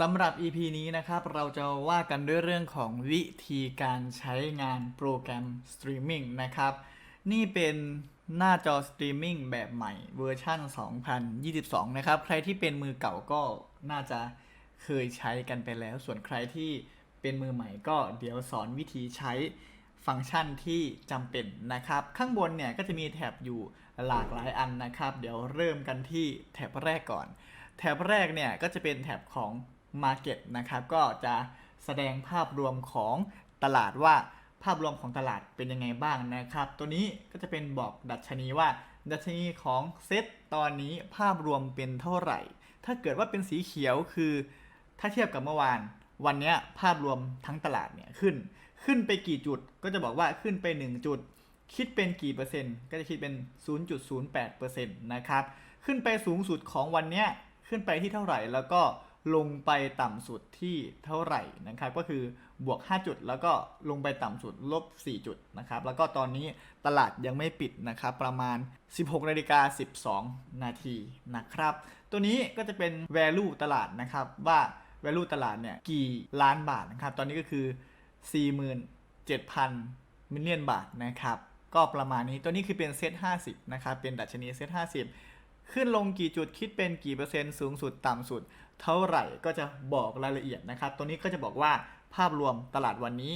สำหรับ EP นี้นะครับ เราจะว่ากันด้วยเรื่องของวิธีการใช้งานโปรแกรมสตรีมมิ่งนะครับ นี่เป็นหน้าจอสตรีมมิ่งแบบใหม่เวอร์ชัน2022 นะครับ ใครที่เป็นมือเก่าก็น่าจะเคยใช้กันไปแล้ว ส่วนใครที่เป็นมือใหม่ก็เดี๋ยวสอนวิธีใช้ฟังก์ชันที่จำเป็นนะครับ ข้างบนเนี่ยก็จะมีแท็บอยู่หลากหลายอันนะครับ เดี๋ยวเริ่มกันที่แท็บแรกก่อน แท็บแรกเนี่ยก็จะเป็นแท็บของ Market นะครับก็จะแสดงภาพรวมของตลาดว่าภาพรวมของตลาดเป็นยังไงบ้างนะครับ ตัวนี้ก็จะเป็นบอกดัชนีว่า ดัชนีของเซตตอนนี้ภาพรวมเป็นเท่าไหร่ ถ้าเกิดว่าเป็นสีเขียวคือ ถ้าเทียบกับเมื่อวาน วันนี้ภาพรวมทั้งตลาดเนี่ยขึ้น ขึ้นไปกี่จุดก็จะบอกว่าขึ้นไป 1 จุด คิดเป็นกี่เปอร์เซ็นต์ ก็จะคิดเป็น 0.08%นะครับ ขึ้นไปสูงสุดของวันนี้ขึ้นไปที่เท่าไหร่แล้วก็ ลงไปต่ำสุดที่เท่าไหร่นะครับ ก็คือบวก 5 จุด แล้วก็ลงไปต่ำสุดลบ 4 จุดนะครับ แล้วก็ตอนนี้ตลาดยังไม่ปิดนะครับ ประมาณ 16นาฬิกา12 นาทีนะครับ ตัวนี้ก็จะเป็น value ตลาดนะครับว่า value ตลาดเนี่ยกี่ล้านบาทนะครับ ตอนนี้ก็คือ 47,000 มิลเลียนบาทนะครับ ก็ประมาณนี้ ตัวนี้คือเป็นเซต50 นะครับ เป็นดัชนีเซต50 ขึ้นลงกี่จุดคิดเป็นกี่เปอร์เซ็นต์สูงสุดต่ำสุด เท่าไหร่ก็จะบอกรายละเอียดนะครับ ตัวนี้ก็จะบอกว่าภาพรวมตลาดวันนี้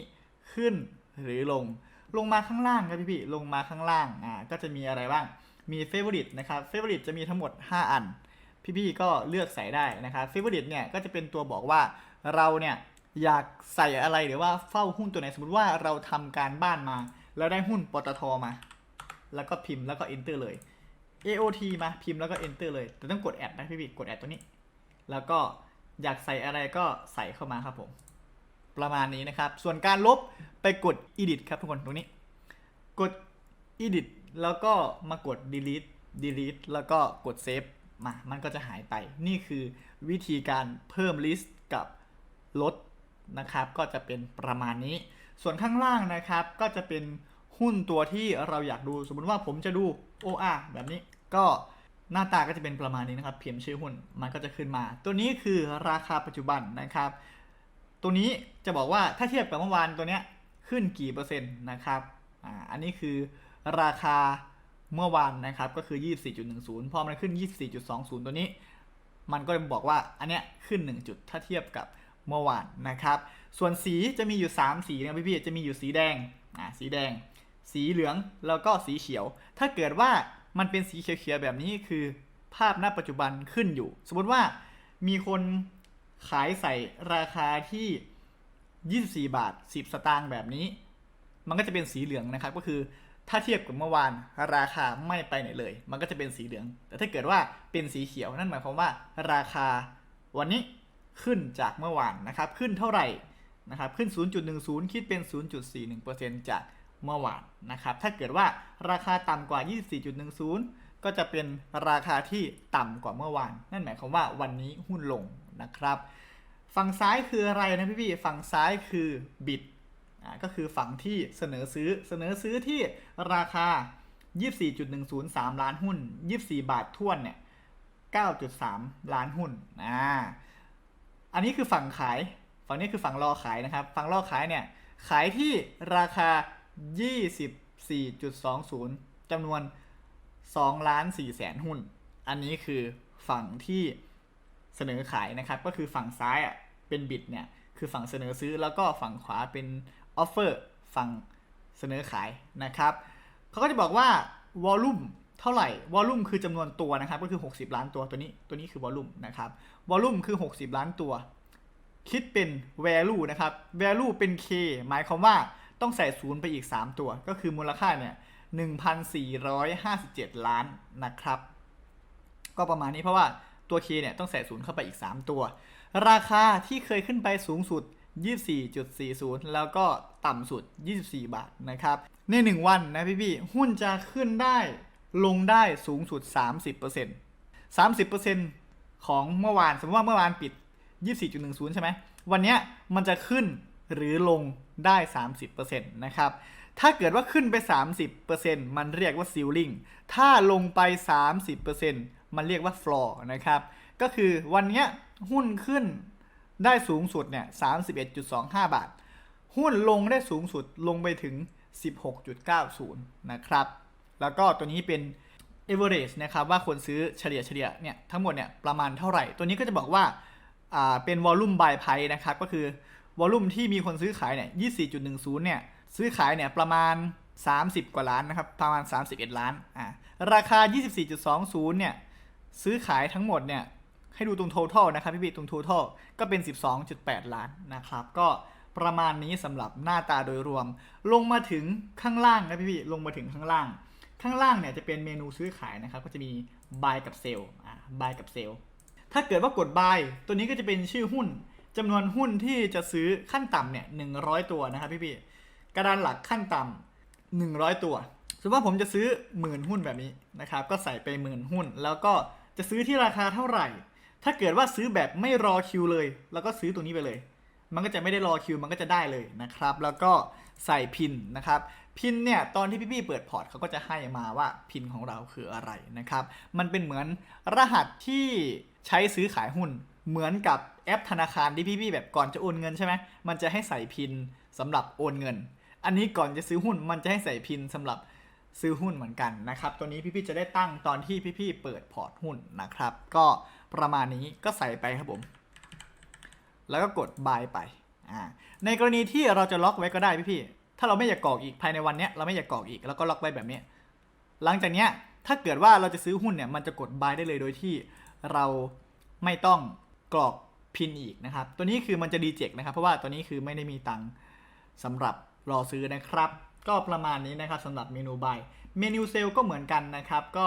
ขึ้นหรือลง ลงมาข้างล่างครับพี่ๆลงมาข้างล่างอ่าก็จะมีอะไรบ้าง มี favorite นะครับ favorite จะมีทั้งหมด 5 อัน พี่ๆก็เลือกใส่ได้นะครับ favorite เนี่ยก็จะเป็นตัวบอกว่าเราเนี่ยอยากใส่อะไรหรือว่าเฝ้าหุ้นตัวไหนสมมติว่าเราทำการบ้านมา แล้วได้หุ้นปตทมา แล้วก็พิมพ์แล้วก็ enter เลย AOT มาพิมพ์แล้วก็ enter เลยแต่ต้องกดแอดนะพี่ๆกดแอดตัวนี้ แล้วก็อยากใส่อะไรก็ใส่เข้ามาครับผม ประมาณนี้นะครับ ส่วนการลบไปกด edit ครับทุกคนตรงนี้ กด edit แล้วก็มากด delete delete แล้วก็กด save มามันก็จะหายไป นี่คือวิธีการเพิ่ม list กับลดนะครับ ก็จะเป็นประมาณนี้ ส่วนข้างล่างนะครับ ก็จะเป็นหุ้นตัวที่เราอยากดู สมมติว่าผมจะดู OR แบบนี้ ก็ หน้าตาก็จะเป็นประมาณนี้นะครับเพียงชื่อหุ้นมันก็จะขึ้นมา ตัวนี้คือราคาปัจจุบันนะครับ ตัวนี้จะบอกว่าถ้าเทียบกับเมื่อวานตัวเนี้ยขึ้นกี่เปอร์เซ็นต์นะครับอ่าอันนี้คือราคาเมื่อวานนะครับก็คือ 24.10 พอมันขึ้น 24.20 ตัวนี้ มันก็บอกว่าอันเนี้ยขึ้น 1 จุดถ้าเทียบกับเมื่อวานนะครับ ส่วนสีจะมีอยู่ 3 สีนะพี่ๆจะมีอยู่สีแดงอ่าสีแดง สีเหลืองแล้วก็สีเขียว ถ้าเกิดว่า มันเป็นสีเขียวๆแบบนี้คือภาพณปัจจุบันขึ้นอยู่ สมมติว่ามีคนขายใส่ราคาที่ 24 บาท 10 สตางค์แบบนี้ มันก็จะเป็นสีเหลืองนะครับ ก็คือถ้าเทียบกับเมื่อวานราคาไม่ไปไหนเลย มันก็จะเป็นสีเหลือง แต่ถ้าเกิดว่าเป็นสีเขียวนั่นหมายความว่าราคาวันนี้ขึ้นจากเมื่อวานนะครับ ขึ้นเท่าไหร่นะครับ ขึ้น 0.10 คิดเป็น 0.41%จาก เมื่อวานนะครับ ถ้าเกิดว่าราคาต่ำกว่า 24.10 ก็จะเป็นราคาที่ต่ำกว่าเมื่อวาน นั่นหมายความว่าวันนี้หุ้นลงนะครับ ฝั่งซ้ายคืออะไรนะพี่พี่ฝั่งซ้ายคือบิดอ่าก็คือฝั่งที่เสนอซื้อเสนอซื้อที่ราคา 24.103 ล้านหุ้น 24 บาทท่วนเนี่ย 9.3 ล้านหุ้นอ่าอันนี้คือฝั่งขาย ฝั่งนี้คือฝั่งรอขายนะครับ ฝั่งรอขายเนี่ย ขายที่ราคา 24.20จำนวน2ล้าน4แสนหุ้น อันนี้คือฝั่งที่เสนอขายนะครับ ก็คือฝั่งซ้ายอะเป็นบิดเนี่ย คือฝั่งเสนอซื้อแล้วก็ฝั่งขวาเป็นออฟเฟอร์ฝั่งเสนอขายนะครับ เขาก็จะบอกว่าวอลลุ่มเท่าไหร่ วอลลุ่มคือจำนวนตัวนะครับ ก็คือ 60 ล้านตัวตัวนี้ ตัวนี้คือวอลลุ่มนะครับ วอลลุ่มคือ 60 ล้านตัว คิดเป็น value นะครับ value เป็น k หมายความว่า ต้องใส่ศูนย์ไปอีก 3 ตัว ก็คือมูลค่าเนี่ย1,457 ล้านนะครับ ก็ประมาณนี้เพราะว่าตัว k เนี่ยต้องใส่ศูนย์เข้าไปอีก 3 ตัว ราคาที่เคยขึ้นไปสูงสุด 24.40 แล้วก็ต่ำสุด 24 บาทนะครับ ใน 1 วันนะพี่พี่ๆหุ้นจะขึ้นได้ลงได้สูงสุด 30% 30%ของเมื่อวาน สมมติว่าเมื่อวานปิด 24.10 ใช่ไหม วันนี้มันจะขึ้น หรือลงได้ 30%นะครับ ถ้าเกิดว่าขึ้นไป 30%มันเรียกว่า ceiling ถ้าลงไป 30%มันเรียกว่า floor นะครับ ก็คือวันนี้หุ้นขึ้นได้สูงสุดเนี่ย 31.25 บาท หุ้นลงได้สูงสุดลงไปถึง 16.90 นะครับ แล้วก็ตัวนี้เป็น average นะครับ ว่าคนซื้อเฉลี่ยเฉลี่ยเนี่ยทั้งหมดเนี่ยประมาณเท่าไหร่ ตัวนี้ก็จะบอกว่าอ่าเป็น volume buy price นะครับ ก็คือ volume ที่มีคนซื้อขายเนี่ย24.10 เนี่ย ซื้อขายเนี่ยประมาณ 30 กว่าล้านนะครับ ประมาณ 31 ล้าน อ่า ราคา 24.20 เนี่ย ซื้อขายทั้งหมดเนี่ย ให้ดูตรง total นะครับ พี่พี่ตรง total ก็เป็น 12.8 ล้านนะครับ ก็ประมาณนี้สำหรับหน้าตาโดยรวม ลงมาถึงข้างล่างนะพี่พี่ลงมาถึงข้างล่าง ข้างล่างเนี่ยจะเป็นเมนูซื้อขายนะครับ ก็จะมี buy กับ sell อ่า buy กับ sell ถ้าเกิดว่ากด buy ตัวนี้ก็จะเป็นชื่อหุ้น จำนวนหุ้นที่จะซื้อขั้นต่ำเนี่ย100ตัวนะครับพี่พี่กระดานหลักขั้นต่ำ100ตัวสมมติว่าผมจะซื้อหมื่นหุ้นแบบนี้นะครับ ก็ใส่ไปหมื่นหุ้น แล้วก็จะซื้อที่ราคาเท่าไหร่ ถ้าเกิดว่าซื้อแบบไม่รอคิวเลย แล้วก็ซื้อตัวนี้ไปเลย มันก็จะไม่ได้รอคิวมันก็จะได้เลยนะครับ แล้วก็ใส่พินนะครับพินเนี่ยตอนที่พี่ๆเปิดพอร์ตเขาก็จะให้มาว่าพินของเราคืออะไรนะครับ มันเป็นเหมือนรหัสที่ใช้ซื้อขายหุ้นเหมือนกับ แอปธนาคารที่พี่ๆแบบก่อนจะโอนเงินใช่ไหมมันจะให้ใส่พินสำหรับโอนเงิน อันนี้ก่อนจะซื้อหุ้นมันจะให้ใส่พินสำหรับซื้อหุ้นเหมือนกันนะครับ ตัวนี้พี่ๆจะได้ตั้งตอนที่พี่ๆเปิดพอร์ตหุ้นนะครับ ก็ประมาณนี้ก็ใส่ไปครับผม แล้วก็กด buy ไป ในกรณีที่เราจะล็อกไว้ก็ได้พี่ๆ ถ้าเราไม่อยากกรอกอีกภายในวันนี้เราไม่อยากกรอกอีกแล้วก็ล็อกไว้แบบนี้ หลังจากนี้ถ้าเกิดว่าเราจะซื้อหุ้นเนี่ยมันจะกด buy ได้เลยโดยที่เราไม่ต้องกรอก พินอีกนะครับ ตัวนี้คือมันจะดีเจกนะครับ เพราะว่าตัวนี้คือไม่ได้มีตังค์สำหรับรอซื้อนะครับ ก็ประมาณนี้นะครับสำหรับเมนู buy เมนูเซลก็เหมือนกันนะครับ ก็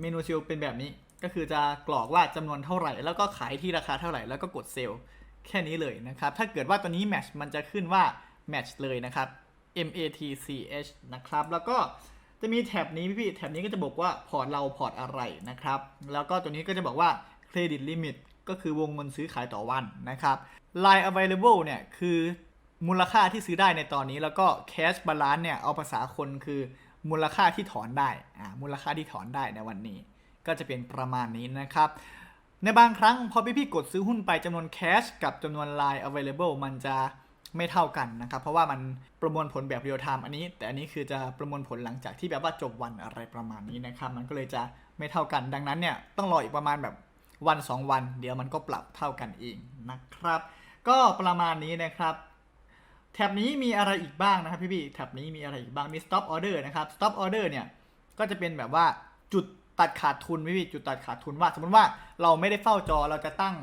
เมนูเซลเป็นแบบนี้ก็คือจะกรอกว่าจำนวนเท่าไหร่ แล้วก็ขายที่ราคาเท่าไหร่แล้วก็กดเซลแค่นี้เลยนะครับ ถ้าเกิดว่าตัวนี้ match มันจะขึ้นว่า match เลยนะครับ M A T C H นะครับ แล้วก็จะมีแท็บนี้พี่แท็บนี้ก็จะบอกว่าพอร์ตเราพอร์ตอะไรนะครับ แล้วก็ตัวนี้ก็จะบอกว่า credit limit ก็คือวงเงินซื้อขายต่อวันนะครับ line available เนี่ยคือมูลค่าที่ซื้อได้ในตอนนี้แล้วก็ cash balance เนี่ยเอาภาษาคนคือมูลค่าที่ถอนได้อ่ามูลค่าที่ถอนได้ในวันนี้ ก็จะเป็นประมาณนี้นะครับ ในบางครั้งพอพี่ๆกดซื้อหุ้นไปจำนวน cash กับจำนวน line available มันจะไม่เท่ากันนะครับ เพราะว่ามันประมวลผลแบบ real time อันนี้ แต่อันนี้คือจะประมวลผลหลังจากที่แบบว่าจบวันอะไรประมาณนี้นะครับ มันก็เลยจะไม่เท่ากันดังนั้นเนี่ยต้องรออีกประมาณแบบ วัน 2 วัน เดี๋ยวมันก็ปรับเท่ากันเองนะครับ ก็ประมาณนี้นะครับแท็บนี้มีอะไรอีกบ้างนะครับพี่ๆแท็บนี้มีอะไรอีกบ้างมี stop order นะครับ stop order เนี่ยก็จะเป็นแบบว่าจุดตัดขาดทุนพี่ๆจุดตัดขาดทุนว่า สมมติว่าเราไม่ได้เฝ้าจอเราจะตั้ง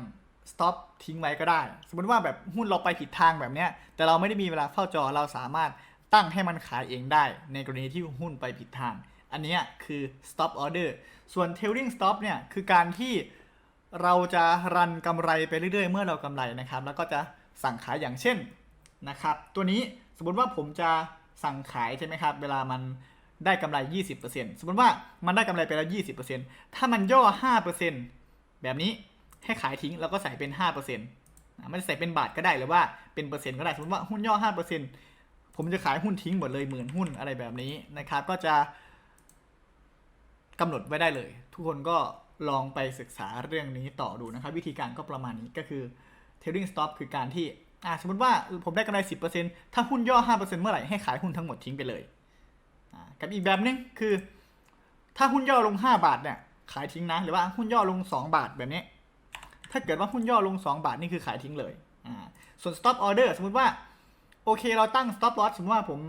stop ทิ้งไว้ก็ได้ สมมติว่าแบบหุ้นเราไปผิดทางแบบเนี้ยแต่เราไม่ได้มีเวลาเฝ้าจอเราสามารถตั้งให้มันขายเองได้ ในกรณีที่หุ้นไปผิดทาง อันนี้คือ stop order ส่วน trailing stop เนี่ยคือการที่ เราจะรันกำไรไปเรื่อยๆ เมื่อเรากำไรนะครับ แล้วก็จะสั่งขายอย่างเช่นนะครับ ตัวนี้สมมติว่าผมจะสั่งขายใช่ไหมครับ เวลามันได้กำไร 20%สมมติว่ามันได้กำไรไปแล้ว 20%ถ้ามันย่อ 5%แบบนี้ให้ขายทิ้ง แล้วก็ใส่เป็น5%ไม่ใส่เป็นบาทก็ได้หรือว่าเป็นเปอร์เซ็นต์ก็ได้ สมมติว่าหุ้นย่อ 5%ผมจะขายหุ้นทิ้งหมดเลยหมื่นหุ้นอะไรแบบนี้นะครับ ก็จะกำหนดไว้ได้เลย ทุกคนก็ ลองไปศึกษาเรื่องนี้ต่อดูนะครับ วิธีการก็ประมาณนี้ก็คือ trading stop คือการที่อ่าสมมติว่าผมได้กำไร 10%ถ้าหุ้นย่อ 5%เมื่อไหร่ให้ขายหุ้นทั้งหมดทิ้งไปเลยอ่ากับอีกแบบนึงคือ ถ้าหุ้นย่อลง 5 บาทเนี่ยขายทิ้งนะ หรือว่าหุ้นย่อลง 2 บาทแบบนี้ ถ้าเกิดว่าหุ้นย่อลง 2 บาทนี่คือขายทิ้งเลยอ่าส่วน stop order สมมติว่าโอเคเราตั้ง stop loss สมมติว่าผม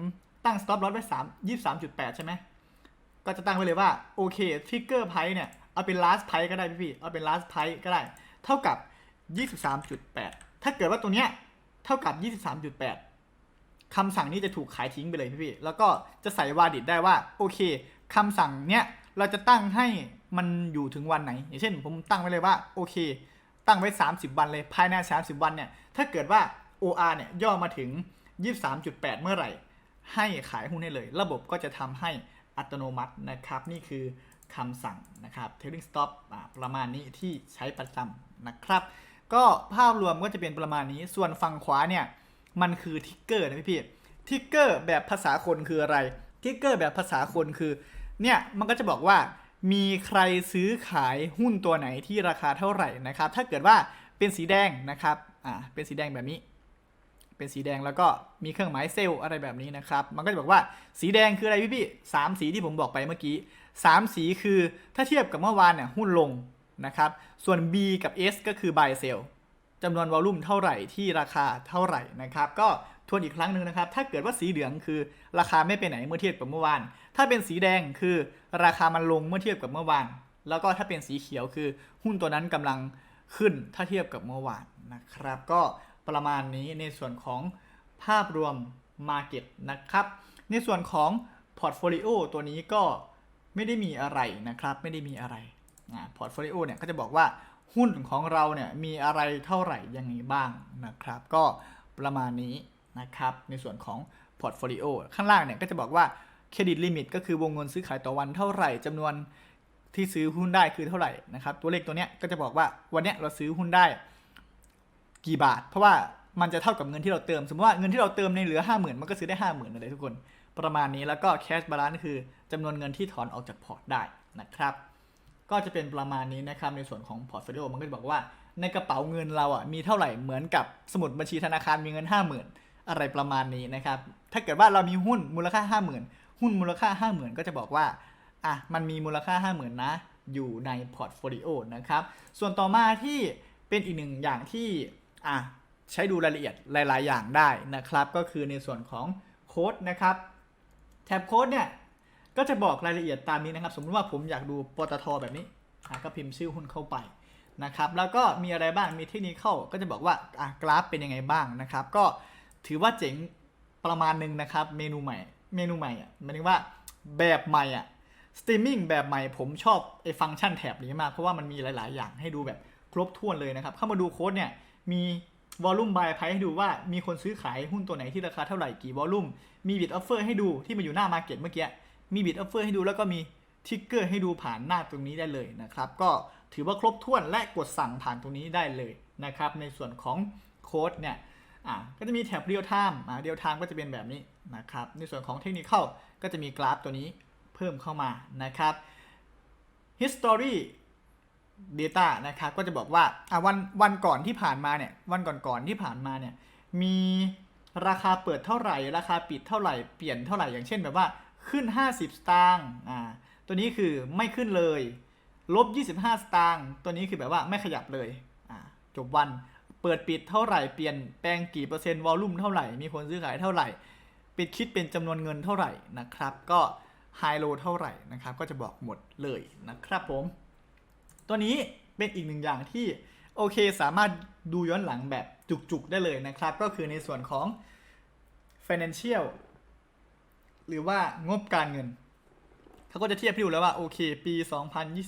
ตั้ง stop loss ไว้3 23.8 ใช่ไหมก็จะตั้งไว้เลยว่าโอเค trigger price เนี่ย เอาเป็น last price ก็ได้พี่ๆเอาเป็น last price ก็ได้ เท่ากับ 23.8 ถ้าเกิดว่าตัวเนี้ยเท่ากับ 23.8 คำสั่งนี้จะถูกขายทิ้งไปเลยพี่ๆแล้วก็จะใส่วาดิดได้ว่าโอเคคำสั่งเนี้ยเราจะตั้งให้มันอยู่ถึงวันไหน อย่างเช่น ผมตั้งไว้เลยว่าโอเค ตั้งไว้ 30 วันเลยภายใน 30 วันเนี่ยถ้าเกิดว่า OR เนี่ยย่อมาถึง 23.8 เมื่อไหร่ ให้ขายหุ้นให้เลย ระบบก็จะทำให้อัตโนมัตินะครับ นี่คือ คำสั่งนะครับ trading stop ประมาณนี้ที่ใช้ประจำนะครับ ก็ภาพรวมก็จะเป็นประมาณนี้ ส่วนฝั่งขวาเนี่ย มันคือทิกเกอร์นะพี่พี่ทิกเกอร์แบบภาษาคนคืออะไรทิกเกอร์แบบภาษาคนคือ เนี่ย มันก็จะบอกว่ามีใครซื้อขายหุ้นตัวไหนที่ราคาเท่าไหร่นะครับ ถ้าเกิดว่าเป็นสีแดงนะครับ อ่า เป็นสีแดงแบบนี้ เป็นสีแดงแล้วก็มีเครื่องหมายเซลล์อะไรแบบนี้นะครับ มันก็จะบอกว่าสีแดงคืออะไรพี่พี่สามสีที่ผมบอกไปเมื่อกี้ สามสีคือถ้าเทียบกับเมื่อวานเนี่ยหุ้นลงนะครับ ส่วน B กับ S ก็คือ buy sell จำนวนวอลลุ่มเท่าไหร่ที่ราคาเท่าไหร่นะครับ ก็ทวนอีกครั้งหนึ่งนะครับ ถ้าเกิดว่าสีเหลืองคือราคาไม่ไปไหนเมื่อเทียบกับเมื่อวาน ถ้าเป็นสีแดงคือราคามันลงเมื่อเทียบกับเมื่อวาน แล้วก็ถ้าเป็นสีเขียวคือหุ้นตัวนั้นกำลังขึ้นถ้าเทียบกับเมื่อวานนะครับ ก็ประมาณนี้ในส่วนของภาพรวม Market นะครับ ในส่วนของ Portfolio ตัวนี้ก็ ไม่ได้มีอะไรนะครับไม่ได้มีอะไรพอร์ตโฟลิโอเนี่ยก็จะบอกว่าหุ้นของเราเนี่ยมีอะไรเท่าไหร่ยังไงบ้างนะครับ ก็ประมาณนี้นะครับในส่วนของพอร์ตโฟลิโอข้างล่างเนี่ยก็จะบอกว่าเครดิตลิมิตก็คือวงเงินซื้อขายต่อวันเท่าไหร่จำนวนที่ซื้อหุ้นได้คือเท่าไหร่นะครับตัวเลขตัวเนี้ยก็จะบอกว่าวันเนี้ยเราซื้อหุ้นได้กี่บาท เพราะว่ามันจะเท่ากับเงินที่เราเติม สมมติว่าเงินที่เราเติมในเหลือ 5 0,000 มันก็ซื้อได้ 5 0,000เลยทุกคน ประมาณนี้แล้วก็แคชบาลานซ์คือจำนวนเงินที่ถอนออกจากพอร์ตได้นะครับ ก็จะเป็นประมาณนี้นะครับในส่วนของพอร์ตโฟลิโอมันก็จะบอกว่าในกระเป๋าเงินเราอะมีเท่าไหร่เหมือนกับสมุดบัญชีธนาคารมีเงิน 50,000 อะไรประมาณนี้นะครับ ถ้าเกิดว่าเรามีหุ้นมูลค่า 50,000 หุ้นมูลค่า 50,000 ก็จะบอกว่าอะมันมีมูลค่า 50,000 นะ อยู่ในพอร์ตโฟลิโอนะครับ ส่วนต่อมาที่เป็นอีกหนึ่งอย่างที่อะใช้ดูรายละเอียดหลาย ๆ อย่างได้นะครับ ก็คือในส่วนของโค้ดนะครับ แท็บโค้ดเนี่ยก็จะบอกรายละเอียดตามนี้นะครับ สมมติว่าผมอยากดูปตทแบบนี้ก็พิมพ์ชื่อหุ้นเข้าไปนะครับ แล้วก็มีอะไรบ้างมีเทคนิคเข้าก็จะบอกว่ากราฟเป็นยังไงบ้างนะครับ ก็ถือว่าเจ๋งประมาณหนึงนะครับ เมนูใหม่ เมนูใหม่อะหมายถึงว่าแบบใหม่อะสตรีมมิ่งแบบใหม่ผมชอบไอ้ฟังก์ชันแถบนี้มาก เพราะว่ามันมีหลาย ๆ อย่างให้ดูแบบครบถ้วนเลยนะครับ เข้ามาดูโค้ดเนี่ยมี วอลลุ่มบายไพให้ดูว่ามีคนซื้อขายหุ้นตัวไหนที่ราคาเท่าไหร่กี่วอลลุ่มมีบิดออฟเฟอร์ให้ดูที่มันอยู่หน้ามาเก็ตเมื่อกี้มีบิดออฟเฟอร์ให้ดูแล้วก็มีทิกเกอร์ให้ดูผ่านหน้าตรงนี้ได้เลยนะครับ ก็ถือว่าครบถ้วนและกดสั่งผ่านตรงนี้ได้เลยนะครับ ในส่วนของโค้ดเนี่ยอ่าก็จะมีแท็บเรียลไทม์อ่าเรียลไทม์ก็จะเป็นแบบนี้นะครับ ในส่วนของเทคนิคก็จะมีกราฟตัวนี้เพิ่มเข้ามานะครับ history data นะครับก็จะบอกว่าอะวันวันก่อนที่ผ่านมาเนี่ยวันก่อนๆที่ผ่านมาเนี่ยมีราคาเปิดเท่าไหร่ ราคาปิดเท่าไหร่เปลี่ยนเท่าไหร่อย่างเช่นแบบว่าขึ้น 50 สตางค์อ่าตัวนี้คือไม่ขึ้นเลยลบ 25 สตางค์ตัวนี้คือแบบว่าไม่ขยับเลยอ่าจบวันเปิดปิดเท่าไหร่เปลี่ยนแปลงกี่เปอร์เซ็นต์วอลลุ่มเท่าไหร่มีคนซื้อขายเท่าไหร่ ปิดคิดเป็นจำนวนเงินเท่าไหร่นะครับ ก็ไฮโลเท่าไหร่นะครับก็จะบอกหมดเลยนะครับผม ตัวนี้เป็นอีกหนึ่งอย่างที่โอเคสามารถดูย้อนหลังแบบจุกๆได้เลยนะครับ ก็คือในส่วนของ financial หรือว่างบการเงิน เขาก็จะเทียบให้ดูแล้วว่าโอเค ปี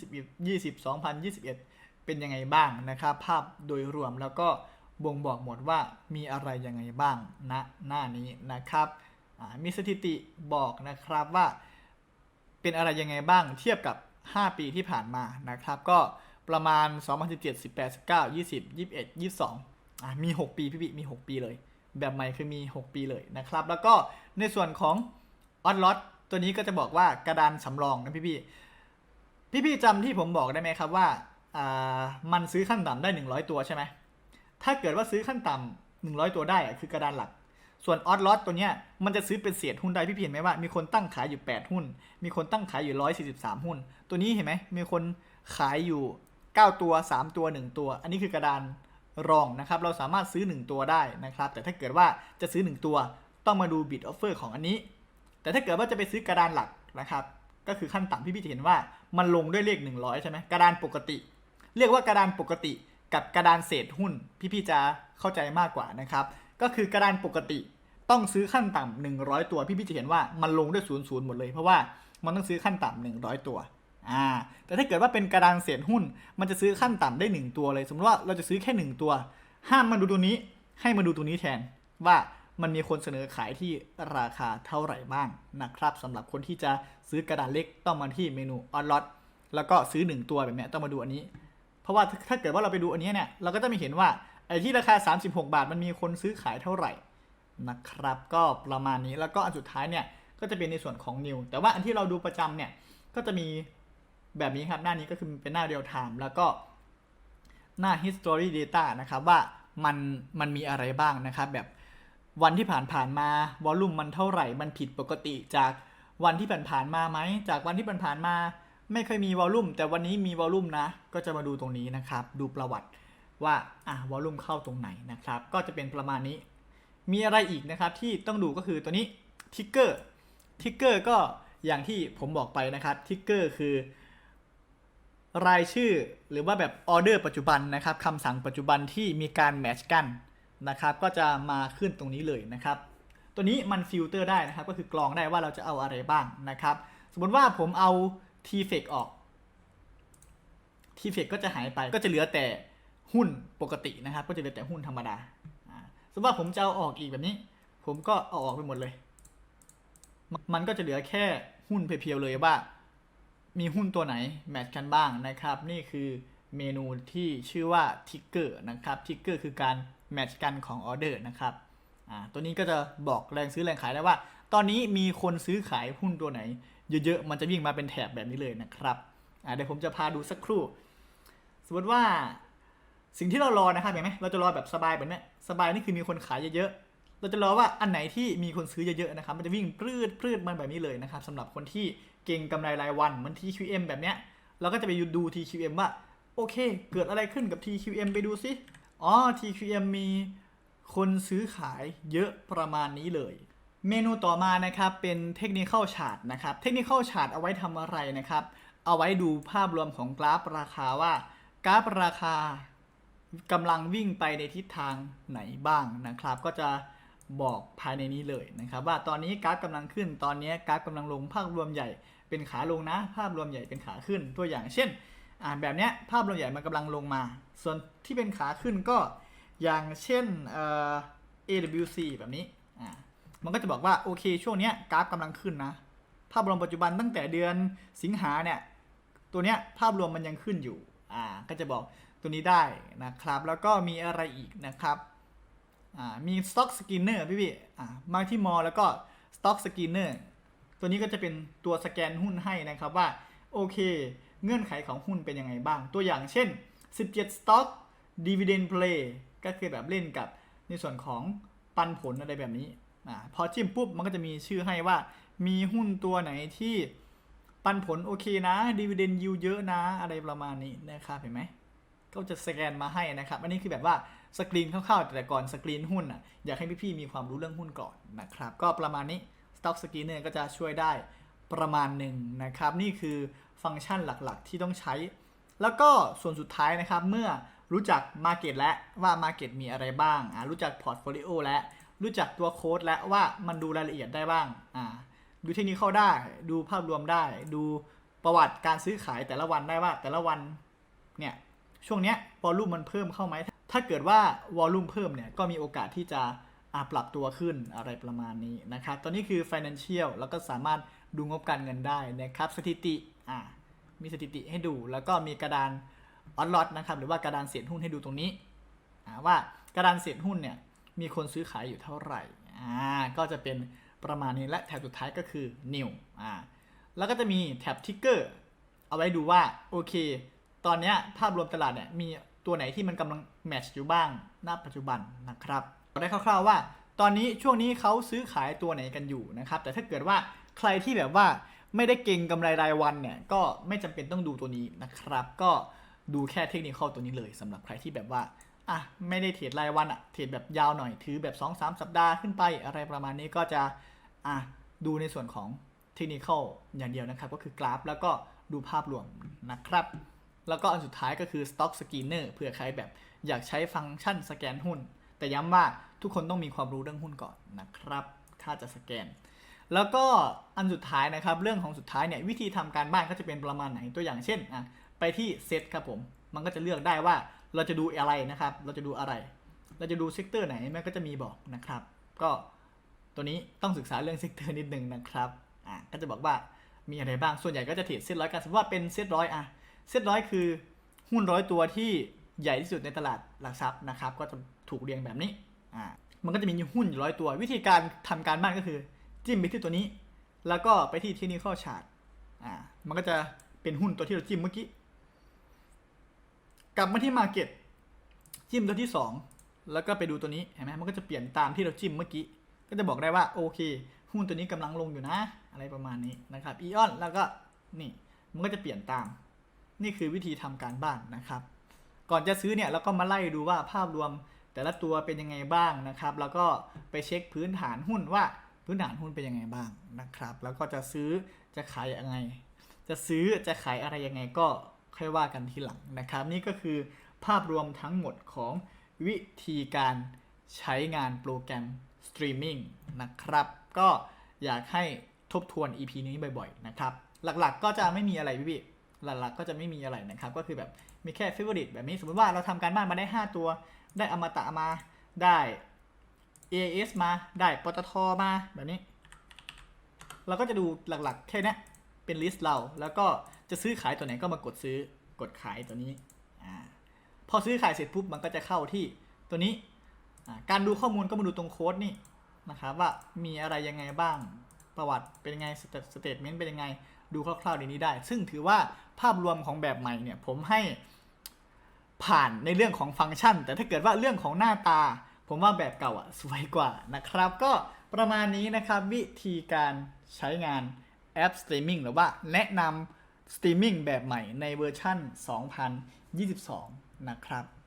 2020 2021 เป็นยังไงบ้างนะครับ ภาพโดยรวมแล้วก็บ่งบอกหมดว่ามีอะไรยังไงบ้างณหน้านี้นะครับมีสถิติบอกนะครับว่าเป็นอะไรยังไงบ้างเทียบกับ 5 ปีที่ผ่านมานะครับ ก็ประมาณ 2017 18 19 20 21 22อะมี 6 ปีพี่พี่มี 6 ปีเลย แบบใหม่คือมี 6 ปีเลยนะครับ แล้วก็ในส่วนของออดลอตตัวนี้ก็จะบอกว่ากระดานสำรองนะพี่พี่พี่พี่จำที่ผมบอกได้ไหมครับว่าอ่ามันซื้อขั้นต่ำได้ 100 ตัวใช่ไหมถ้าเกิดว่าซื้อขั้นต่ำ100 ตัวได้คือกระดานหลัก ส่วนออดลอตตัวเนี้ยมันจะซื้อเป็นเศษหุ้นได้พี่พี่เห็นไหมว่า มีคนตั้งขายอยู่ 8 หุ้น มีคนตั้งขายอยู่ 143 หุ้น ตัวนี้เห็นไหมมีคนขายอยู่ 9 ตัว 3 ตัว 1 ตัว อันนี้คือกระดานรองนะครับเราสามารถซื้อ 1 ตัวได้นะครับ แต่ถ้าเกิดว่าจะซื้อ 1 ตัวต้องมาดูบิดออฟเฟอร์ของอันนี้ แต่ถ้าเกิดว่าจะไปซื้อกระดานหลักนะครับ ก็คือขั้นต่ำพี่พี่จะเห็นว่ามันลงด้วยเลข 100 ใช่ไหมกระดานปกติ เรียกว่ากระดานปกติกับกระดานเศษหุ้น พี่ๆจะเข้าใจมากกว่านะครับ ก็คือกระดานปกติต้องซื้อขั้นต่ำ100 ตัว พี่ๆจะเห็นว่ามันลงด้วย0ูนย์หมดเลย เพราะว่ามันต้องซื้อขั้นต่ำ100 ตัวอ่าแต่ถ้าเกิดว่าเป็นกระดานเศษหุ้น มันจะซื้อขั้นต่ำได้ 1 ตัวเลย สมมติว่าเราจะซื้อแค่ 1 ตัว ห้ามมาดูตัวนี้ ให้มาดูตัวนี้แทน ว่ามันมีคนเสนอขายที่ราคาเท่าไหร่บ้างนะครับสำหรับคนที่จะซื้อกระดานเล็กต้องมาที่เมนูออนล็อตแล้วก็ซื้อ 1 ตัวแบบนี้ต้องมาดูอันนี้ เพราะว่าถ้าเกิดว่าเราไปดูอันนี้เนี่ยเราก็จะไม่เห็นว่า ไอ้ที่ราคา 36 บาทมันมีคนซื้อขายเท่าไหร่นะครับ ก็ประมาณนี้แล้วก็อันสุดท้ายเนี่ยก็จะเป็นในส่วนของนิวแต่ว่าอันที่เราดูประจำเนี่ยก็จะมีแบบนี้ครับหน้านี้ก็คือเป็นหน้าเรียลไทม์แล้วก็หน้า history data นะครับว่ามันมันมีอะไรบ้างนะครับแบบวันที่ผ่านผ่านๆมาวอลลุ่มมันเท่าไหร่ มันผิดปกติจากวันที่ผ่านผ่านๆมาไหมจากวันที่ผ่านผ่านๆมา ไม่เคยมีวอลลุ่มแต่วันนี้มีวอลลุ่มนะ ก็จะมาดูตรงนี้นะครับ ดูประวัติ ว่าอะวอลลุ่มเข้าตรงไหนนะครับ ก็จะเป็นประมาณนี้ มีอะไรอีกนะครับที่ต้องดูก็คือตัวนี้ทิกเกอร์ทิกเกอร์ก็อย่างที่ผมบอกไปนะครับทิกเกอร์คือ รายชื่อหรือว่าแบบออเดอร์ปัจจุบันนะครับคำสั่งปัจจุบันที่มีการแมชกันนะครับ ก็จะมาขึ้นตรงนี้เลยนะครับ ตัวนี้มันฟิลเตอร์ได้นะครับ ก็คือกรองได้ว่าเราจะเอาอะไรบ้างนะครับ สมมติว่าผมเอา t f e c ออก t f e c ก็จะหายไปก็จะเหลือแต่ หุ้นปกตินะครับ ก็จะเหลือแต่หุ้นธรรมดาสมมติว่าผมจะเอาออกอีกแบบนี้ ผมก็เอาออกไปหมดเลยมันมันก็จะเหลือแค่หุ้นเพียวๆเลยว่า มีหุ้นตัวไหนแมทช์กันบ้างนะครับ นี่คือเมนูที่ชื่อว่าทิกเกอร์นะครับทิกเกอร์คือการแมทช์กันของออเดอร์นะครับตัวนี้ก็จะบอกแรงซื้อแรงขายได้ว่า ตอนนี้มีคนซื้อขายหุ้นตัวไหน เยอะๆ มันจะวิ่งมาเป็นแถบแบบนี้เลยนะครับเดี๋ยวผมจะพาดูสักครู่ สมมติว่า สิ่งที่เรารอนะครับเห็นไหมเราจะรอแบบสบายแบบนี้สบายนี่คือมีคนขายเยอะๆเราจะรอว่าอันไหนที่มีคนซื้อเยอะๆนะครับ มันจะวิ่งปลื้ดปลื้ดมันแบบนี้เลยนะครับสำหรับคนที่เก่งกำไรรายวันมือน TQM แบบเนี้ยเราก็จะไปดู TQM ว่าโอเค เกิดอะไรขึ้นกับ TQM ไปดูซิอ๋อ TQM มีคนซื้อขายเยอะประมาณนี้เลย เมนูต่อมานะครับเป็นเทคนิค a l ชาร์ตนะครับเทคนิค a l ชาร์ตเอาไว้ทำอะไรนะครับ เอาไว้ดูภาพรวมของกราฟราคาว่า กราฟราคา กำลังวิ่งไปในทิศทางไหนบ้างนะครับ ก็จะบอกภายในนี้เลยนะครับ ว่าตอนนี้กราฟกำลังขึ้น ตอนนี้กราฟกำลังลงภาพรวมใหญ่เป็นขาลงนะ ภาพรวมใหญ่เป็นขาขึ้น ตัวอย่างเช่นอ่าแบบเนี้ยภาพรวมใหญ่มันกำลังลงมา ส่วนที่เป็นขาขึ้นก็อย่างเช่นเอ่อ AWC แบบนี้อ่ามันก็จะบอกว่าโอเคช่วงเนี้ยกราฟกำลังขึ้นนะ ภาพรวมปัจจุบันตั้งแต่เดือนสิงหาเนี่ยตัวเนี้ยภาพรวมมันยังขึ้นอยู่อ่าก็จะบอก ตัวนี้ได้นะครับ แล้วก็มีอะไรอีกนะครับอ่ามี Stock Scanner พี่พี่อ่ามาที่มอแล้วก็ Stock Scanner ตัวนี้ก็จะเป็นตัวสแกนหุ้นให้นะครับว่า โอเค เงื่อนไขของหุ้นเป็นยังไงบ้าง ตัวอย่างเช่น 17 stock dividend play ก็คือแบบเล่นกับในส่วนของปันผลอะไรแบบนี้อพอจิ้มปุ๊บมันก็จะมีชื่อให้ว่า มีหุ้นตัวไหนที่ปันผลโอเคนะ dividend yield เยอะนะอะไรประมาณนี้นะครับเห็นไหม ก็จะสแกนมาให้นะครับ อันนี้คือแบบว่าสกรีนคร่าวๆแต่ก่อนสกรีนหุ้นอะอยากให้พี่ๆมีความรู้เรื่องหุ้นก่อนนะครับ ก็ประมาณนี้ Stock Screener ก็จะช่วยได้ประมาณหนึ่งนะครับ นี่คือฟังก์ชันหลักๆ ที่ต้องใช้ แล้วก็ส่วนสุดท้ายนะครับ เมื่อรู้จัก Market และว่า Market มีอะไรบ้างอ่ารู้จัก Portfolio และรู้จักตัวโค้ดและว่ามันดูรายละเอียดได้บ้างอ่าดูเทคนิคเข้าได้ ดูภาพรวมได้ ดูประวัติการซื้อขายแต่ละวันได้ว่าแต่ละวันเนี่ย ช่วงเนี้ยวอลลุ่มมันเพิ่มเข้าไหม ถ้าเกิดว่าวอลลุ่มเพิ่มเนี่ยก็มีโอกาสที่จะปรับตัวขึ้นอะไรประมาณนี้นะครับ ตอนนี้คือ Financial แล้วก็สามารถดูงบการเงินได้นะครับ สถิติอ่ามีสถิติให้ดู แล้วก็มีกระดานออดลอตนะครับ หรือว่ากระดานเศษหุ้นให้ดูตรงนี้อ่าว่ากระดานเศษหุ้นเนี่ยมีคนซื้อขายอยู่เท่าไหร่อ่าก็จะเป็นประมาณนี้และแถบสุดท้ายก็คือ new อ่าแล้วก็จะมีแท็บทิกเกอร์เอาไว้ดูว่าโอเค ตอนนี้ภาพรวมตลาดเนี่ยมีตัวไหนที่มันกำลังแมทช์อยู่บ้างณปัจจุบันนะครับได้คร่าวๆว่า ตอนนี้ช่วงนี้เขาซื้อขายตัวไหนกันอยู่นะครับ แต่ถ้าเกิดว่าใครที่แบบว่าไม่ได้เก่งกำไรรายวันเนี่ยก็ไม่จำเป็นต้องดูตัวนี้นะครับ ก็ดูแค่เทคนิคตัวนี้เลยสำหรับใครที่แบบว่าอะไม่ได้เทรดรายวันอะเทรดแบบยาวหน่อยถือแบบ 2-3 สัปดาห์ขึ้นไปอะไรประมาณนี้ก็จะอะดูในส่วนของเทคนิคอย่างเดียวนะครับ ก็คือกราฟแล้วก็ดูภาพรวมนะครับ แล้วก็อันสุดท้ายก็คือ Stock Screener เผื่อใครแบบอยากใช้ฟังก์ชันสแกนหุ้น แต่ย้ำว่าทุกคนต้องมีความรู้เรื่องหุ้นก่อนนะครับ ถ้าจะสแกน แล้วก็อันสุดท้ายนะครับ เรื่องของสุดท้ายเนี่ยวิธีทำการบ้านก็จะเป็นประมาณไหนตัวอย่างเช่นอะไปที่เซตครับผม มันก็จะเลือกได้ว่าเราจะดูอะไรนะครับ เราจะดูอะไร เราจะดูเซกเตอร์ไหนมันก็จะมีบอกนะครับ ก็ตัวนี้ต้องศึกษาเรื่องเซกเตอร์นิดนึงนะครับอะก็จะบอกว่ามีอะไรบ้างส่วนใหญ่ก็จะเทรดเซตร้อยกันสมมติว่าเป็นเซตร้อยอะ เซตร้อยคือหุ้นร้อยตัวที่ใหญ่ที่สุดในตลาดหลักทรัพย์นะครับ ก็จะถูกเรียงแบบนี้อ่ามันก็จะมีหุ้นอยู่ร้อยตัว วิธีการทำการบ้านก็คือ จิ้มไปที่ตัวนี้ แล้วก็ไปที่เทคนิคชาร์ตอ่ามันก็จะเป็นหุ้นตัวที่เราจิ้มเมื่อกี้กลับมาที่ Market จิ้มตัวที่ 2 แล้วก็ไปดูตัวนี้เห็นไหมมันก็จะเปลี่ยนตามที่เราจิ้มเมื่อกี้ ก็จะบอกได้ว่าโอเค หุ้นตัวนี้กำลังลงอยู่นะ อะไรประมาณนี้นะครับอีออนแล้วก็นี่มันก็จะเปลี่ยนตาม นี่คือวิธีทำการบ้านนะครับ ก่อนจะซื้อเนี่ยเราก็มาไล่ดูว่าภาพรวมแต่ละตัวเป็นยังไงบ้างนะครับ แล้วก็ไปเช็คพื้นฐานหุ้นว่าพื้นฐานหุ้นเป็นยังไงบ้างนะครับ แล้วก็จะซื้อจะขายยังไง จะซื้อจะขายอะไรยังไงก็ค่อยว่ากันทีหลังนะครับ นี่ก็คือภาพรวมทั้งหมดของวิธีการใช้งานโปรแกรมสตรีมมิ่งนะครับ ก็อยากให้ทบทวน EP นี้บ่อยๆนะครับ หลักๆก็จะไม่มีอะไรพี่พี่ หลักๆก็จะไม่มีอะไรนะครับ ก็คือแบบมีแค่ favorite แบบนี้สมมติว่าเราทำการบ้านมาได้ 5 ตัว ได้อมตะมาได้ AS มาได้ปตทมาแบบนี้ เราก็จะดูหลักๆ แค่นี้เป็นลิสต์เราแล้วก็จะซื้อขายตัวไหนก็มากดซื้อกดขายตัวนี้อาพอซื้อขายเสร็จปุ๊บมันก็จะเข้าที่ตัวนี้ การดูข้อมูลก็มาดูตรงโค้ดนี่นะครับว่ามีอะไรยังไงบ้างประวัติเป็นยังไงสเตทเมนต์เป็นยังไงดูคร่าวๆในนี้ได้ ซึ่งถือว่า ภาพรวมของแบบใหม่เนี่ยผมให้ผ่านในเรื่องของฟังก์ชัน แต่ถ้าเกิดว่าเรื่องของหน้าตา ผมว่าแบบเก่าอะสวยกว่านะครับ ก็ประมาณนี้นะครับวิธีการใช้งานแอปสตรีมมิ่งหรือว่าแนะนำสตรีมมิ่งแบบใหม่ในเวอร์ชั่น 2022 นะครับ